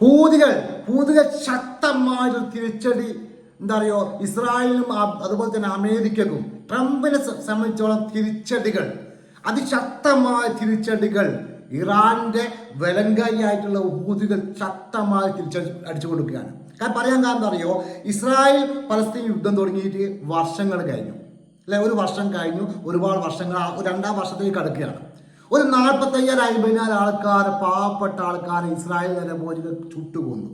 ഹൂതികൾ ഹൂതികൾ ശക്തമായൊരു തിരിച്ചടി എന്താ പറയുക ഇസ്രായേലിനും അതുപോലെ തന്നെ അമേരിക്കക്കും ട്രംപിനെ സംബന്ധിച്ചോളം തിരിച്ചടികൾ അതിശക്തമായ തിരിച്ചടികൾ ഇറാന്റെ വിലങ്കാരിയായിട്ടുള്ള ഹൂതികൾ ശക്തമായ തിരിച്ചടി അടിച്ചു കൊടുക്കുകയാണ് കാരണം പറയാൻ കാരണം അറിയോ ഇസ്രായേൽ പലസ്തീൻ യുദ്ധം തുടങ്ങിയിട്ട് വർഷങ്ങൾ കഴിഞ്ഞു. അല്ലെ? ഒരു വർഷം കഴിഞ്ഞു ഒരുപാട് വർഷങ്ങൾ രണ്ടാം വർഷത്തേക്ക് കടക്കുകയാണ് ഒരു നാൽപ്പത്തയ്യായിരം അമ്പതിനായിരം ആൾക്കാർ പാവപ്പെട്ട ആൾക്കാരെ ഇസ്രായേൽ നിലപോലുകൾ ചുട്ടുകൊന്നു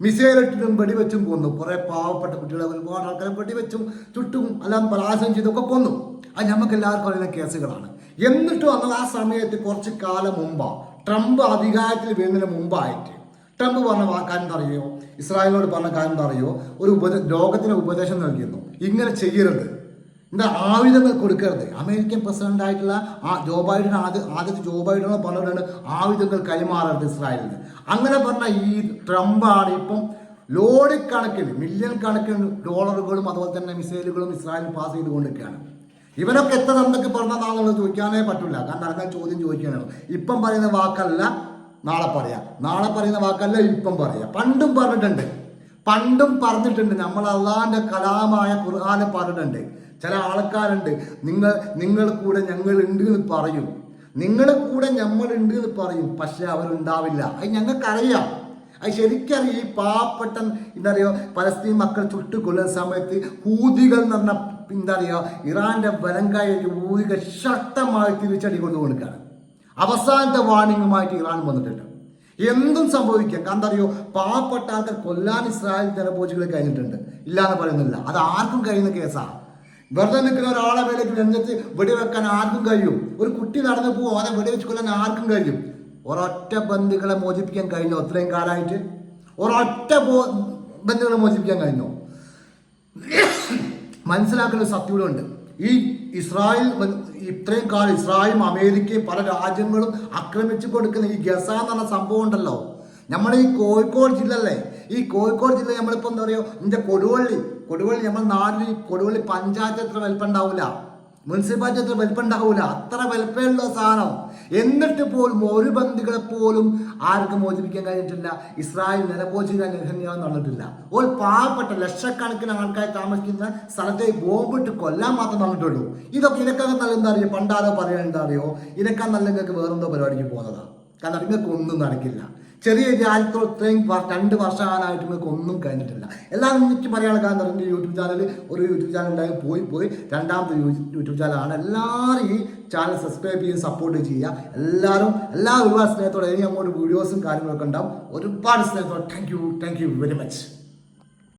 മിസൈലിട്ടിട്ടും വെടിവെച്ചും കൊന്നു. കുറെ പാവപ്പെട്ട കുട്ടികളെ ഒരുപാട് ആൾക്കാരെ വെടിവെച്ചും ചുട്ടും എല്ലാം പലാശം ചെയ്തൊക്കെ കൊന്നു. അത് നമുക്ക് എല്ലാവർക്കും അറിയുന്ന കേസുകളാണ്. എന്നിട്ടും അന്ന് ആ സമയത്ത് കുറച്ച് കാലം മുമ്പാ. ട്രംപ് അധികാരത്തിൽ വരുന്നതിന് മുമ്പായിട്ട്. ട്രംപ് പറഞ്ഞ വാക്കാൻ പറയോ ഇസ്രായേലിനോട് പറഞ്ഞ കാര്യം പറയോ ഒരു ഉപദേ ലോകത്തിന് ഉപദേശം നൽകിയിരുന്നു. ഇങ്ങനെ ചെയ്യരുത്. എന്താ ആയുധങ്ങൾ കൊടുക്കരുത്. അമേരിക്കൻ പ്രസിഡന്റ് ആയിട്ടുള്ള ആ ജോ ബൈഡൻ ആദ്യ ആദ്യത്തെ ജോ ബൈഡൻ പറഞ്ഞിട്ടുണ്ട് ആയുധങ്ങൾ കൈമാറരുത് ഇസ്രായേലിന്. അങ്ങനെ പറഞ്ഞ ഈ ട്രംപാണ് ഇപ്പം ലോഡിക്കണക്കിന് മില്യൺ കണക്കിന് ഡോളറുകളും അതുപോലെ തന്നെ മിസൈലുകളും ഇസ്രായേൽ പാസ് ചെയ്തുകൊണ്ടിരിക്കുകയാണ്. ഇവനൊക്കെ എത്ര എന്തൊക്കെ പറഞ്ഞതാണെന്നുള്ളത് ചോദിക്കാനേ പറ്റില്ല കാരണം നടക്കാൻ ചോദ്യം ചോദിക്കാനാണ്. ഇപ്പം പറയുന്ന വാക്കല്ല നാളെ പറയാം. നാളെ പറയുന്ന വാക്കല്ല ഇപ്പം പറയാം. പണ്ടും പറഞ്ഞിട്ടുണ്ട്. പണ്ടും പറഞ്ഞിട്ടുണ്ട്. നമ്മൾ അള്ളാന്റെ കലാമായ ഖുർആാനെ പറഞ്ഞിട്ടുണ്ട്. ചില ആൾക്കാരുണ്ട്. നിങ്ങൾ നിങ്ങൾ കൂടെ ഞങ്ങൾ ഉണ്ട് എന്ന് പറയും. നിങ്ങളെ കൂടെ നമ്മളുണ്ട് എന്ന് പറയും. പക്ഷെ അവരുണ്ടാവില്ല. അത് ഞങ്ങൾക്കറിയാം. അത് ശരിക്കറിയാം. ഈ പാവപ്പെട്ട എന്താ പറയുക പലസ്തീൻ മക്കൾ ചുട്ടുകൊല്ലുന്ന സമയത്ത് ഹൂതികൾ എന്ന് പറഞ്ഞ എന്താ പറയുക ഇറാന്റെ വലങ്കായ ഹൂതികൾ ശക്തമായി തിരിച്ചടി കൊണ്ടു കൊടുക്കുകയാണ് അവസാനത്തെ വാണിംഗുമായിട്ട് ഇറാൻ വന്നിട്ടുണ്ട് എന്തും സംഭവിക്കാം. കാരണം അറിയോ പാവപ്പെട്ട ആൾക്കാർ കൊല്ലാൻ ഇസ്രായേൽ ജനപോജികൾ കഴിഞ്ഞിട്ടുണ്ട്. ഇല്ലാന്ന് പറയുന്നില്ല. അത് ആർക്കും കഴിയുന്ന കേസാണ് വെറുതെ നിൽക്കുന്ന ഒരാളെ മേലേക്ക് രംഗത്ത് വെടിവെക്കാൻ ആർക്കും കഴിയും. ഒരു കുട്ടി നടന്നു പോകും അവനെ വെടിവെച്ച് കൊല്ലാൻ ആർക്കും കഴിയും. ഒരൊറ്റ ബന്ധുക്കളെ മോചിപ്പിക്കാൻ കഴിഞ്ഞോ? അത്രയും കാലമായിട്ട് ഒരൊറ്റ ബന്ധുക്കളെ മോചിപ്പിക്കാൻ കഴിഞ്ഞോ? മനസ്സിലാക്കുന്ന ഒരു സത്യമുണ്ട് ഈ ഇസ്രായേൽ ഇത്രയും കാലം ഇസ്രായേലും അമേരിക്കയും പല രാജ്യങ്ങളും ആക്രമിച്ചു കൊടുക്കുന്ന ഈ ഗസ എന്ന് പറഞ്ഞ സംഭവം ഉണ്ടല്ലോ. നമ്മുടെ ഈ കോഴിക്കോട് ജില്ല അല്ലേ ഈ കോഴിക്കോട് ജില്ല നമ്മളിപ്പോൾ എന്താ പറയുക ഇതിന്റെ കൊടുവള്ളി. കൊടുവള്ളി നമ്മൾ നാട്ടിൽ കൊടുവള്ളി പഞ്ചായത്ത് എത്ര വലിപ്പം ഉണ്ടാവില്ല മുനിസിപ്പാലിറ്റി എത്ര വലിപ്പം ഉണ്ടാവില്ല അത്ര വലിപ്പമുള്ള സാധനം. എന്നിട്ട് പോലും ഒരു ബന്ധുക്കളെ പോലും ആർക്കും മോചിപ്പിക്കാൻ കഴിഞ്ഞിട്ടില്ല. ഇസ്രായേൽ നിലപോചിക്കാൻ നിർഹന്യാവും നടന്നിട്ടില്ല. ഒരു പാവപ്പെട്ട ലക്ഷക്കണക്കിന് ആൾക്കാർ താമസിക്കുന്ന സ്ഥലത്തെ ബോംബിട്ട് കൊല്ലാൻ മാത്രം നടന്നിട്ടുള്ളൂ. ഇതൊക്കെ ഇതൊക്കെ നല്ല എന്താ അറിയോ? പണ്ടാരോ പറയാൻ എന്താ അറിയോ? ഇതൊക്കെ നല്ല നിങ്ങൾക്ക് വേറെന്തോ പരിപാടിക്ക് പോകുന്നതാണ് കാരണം നിങ്ങൾക്ക് ഒന്നും നടക്കില്ല. ചെറിയ രാജ്യത്തോ ഇത്രയും രണ്ട് വർഷമാകാനായിട്ട് നിങ്ങൾക്ക് ഒന്നും കഴിഞ്ഞിട്ടില്ല. എല്ലാം എനിക്ക് പറയാനുള്ള കാരണം എന്റെ യൂട്യൂബ് ചാനൽ ഒരു യൂട്യൂബ് ചാനൽ ഉണ്ടായി പോയി പോയി. രണ്ടാമത്തെ യൂട്യൂബ് ചാനലാണ്. എല്ലാവരും ഈ ചാനൽ സബ്സ്ക്രൈബ് ചെയ്ത് സപ്പോർട്ട് ചെയ്യുക. എല്ലാവരും എല്ലാ ഒരുപാട് സ്നേഹത്തോടെ ഇനി അങ്ങോട്ട് വീഡിയോസും കാര്യങ്ങളൊക്കെ ഉണ്ടാവും. ഒരുപാട് സ്നേഹത്തോടെ. Thank you thank you very much